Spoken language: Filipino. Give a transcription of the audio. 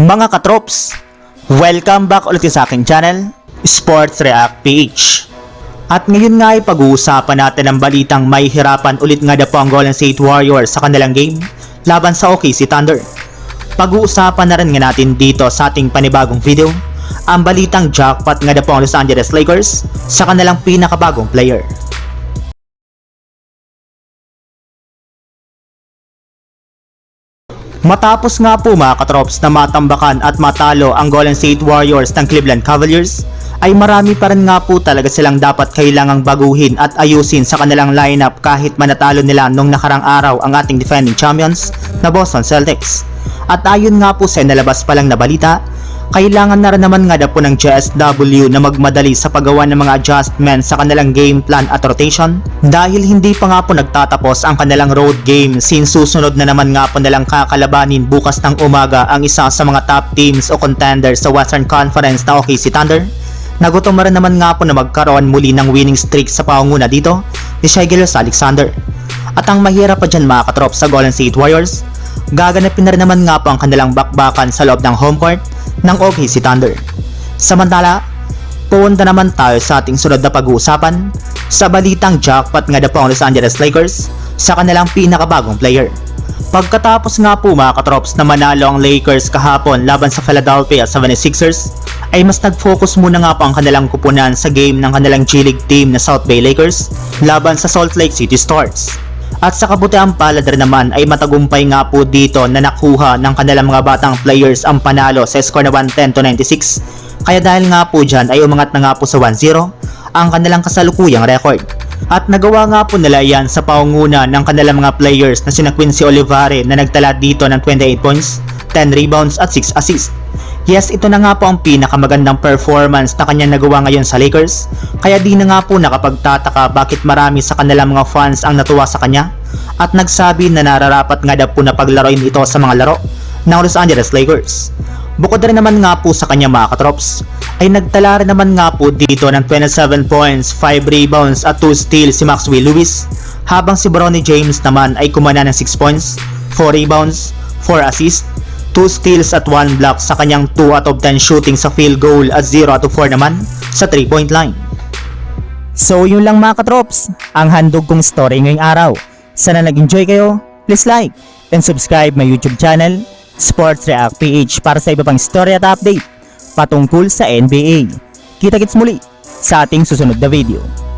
Mga katrops, welcome back ulit sa aking channel, Sports React PH. At ngayon nga ay pag-uusapan natin ang balitang may hirapan ulit nga na po ang Golden State Warriors sa kanilang game laban sa OKC Thunder. Pag-uusapan na rin nga natin dito sa ating panibagong video ang balitang jackpot nga na po ang Los Angeles Lakers sa kanilang pinakabagong player. Matapos nga po mga katrops na matambakan at matalo ang Golden State Warriors ng Cleveland Cavaliers, ay marami pa rin nga po talaga silang dapat kailangang baguhin at ayusin sa kanilang lineup kahit manatalo nila nung nakarang araw ang ating defending champions na Boston Celtics. At ayon nga po sa nalabas pa lang na balita, kailangan na rin naman nga po ng JSW na magmadali sa paggawa ng mga adjustments sa kanilang game plan at rotation. Dahil hindi pa nga po nagtatapos ang kanilang road game since susunod na naman nga po nilang kakalabanin bukas ng umaga ang isa sa mga top teams o contenders sa Western Conference na OKC Thunder. Nagutom rin naman nga po na magkaroon muli ng winning streak sa pangunguna dito ni Shai Gilgeous Alexander. At ang mahirap pa dyan mga katrop sa Golden State Warriors, gaganapin na rin naman nga po ang kanilang bakbakan sa loob ng home court ng OKC Thunder. Samantala, punta naman tayo sa ating sunod na pag-uusapan sa balitang jackpot nga na po ang Los Angeles Lakers sa kanilang pinakabagong player. Pagkatapos nga po mga katrops na manalo ang Lakers kahapon laban sa Philadelphia 76ers, ay mas nag-focus muna nga po ang kanilang kupunan sa game ng kanilang G-League team na South Bay Lakers laban sa Salt Lake City Stars. At sa kabutiang palad rin naman ay matagumpay nga po dito na nakuha ng kanilang mga batang players ang panalo sa score na 110 to 96. Kaya dahil nga po dyan ay umangat na nga po sa 1-0 ang kanilang kasalukuyang record. At nagawa nga po nila yan sa paunguna ng kanilang mga players na sina Quincy Olivare na nagtala dito ng 28 points, 10 rebounds at 6 assists. Yes, ito na nga po ang pinakamagandang performance na kanya nagawa ngayon sa Lakers. Kaya di na nga po nakapagtataka bakit marami sa kanilang mga fans ang natuwa sa kanya at nagsabi na nararapat nga daw po na paglaruin ito sa mga laro ng Los Angeles Lakers. Bukod rin naman nga po sa kanya mga katrops, ay nagtala rin naman nga po dito ng 27 points, 5 rebounds at 2 steals si Maxwell Lewis, habang si Bronny James naman ay kumana ng 6 points, 4 rebounds, 4 assists, 2 steals at 1 block sa kanyang 2 out of 10 shooting sa field goal at 0 out of 4 naman sa 3 point line. So yun lang mga katrops, ang handog kong story ngayong araw. Sana nag-enjoy kayo, please like and subscribe my YouTube channel, Sports React PH para sa iba pang story at update patungkol sa NBA. Kita-kits muli sa ating susunod na video.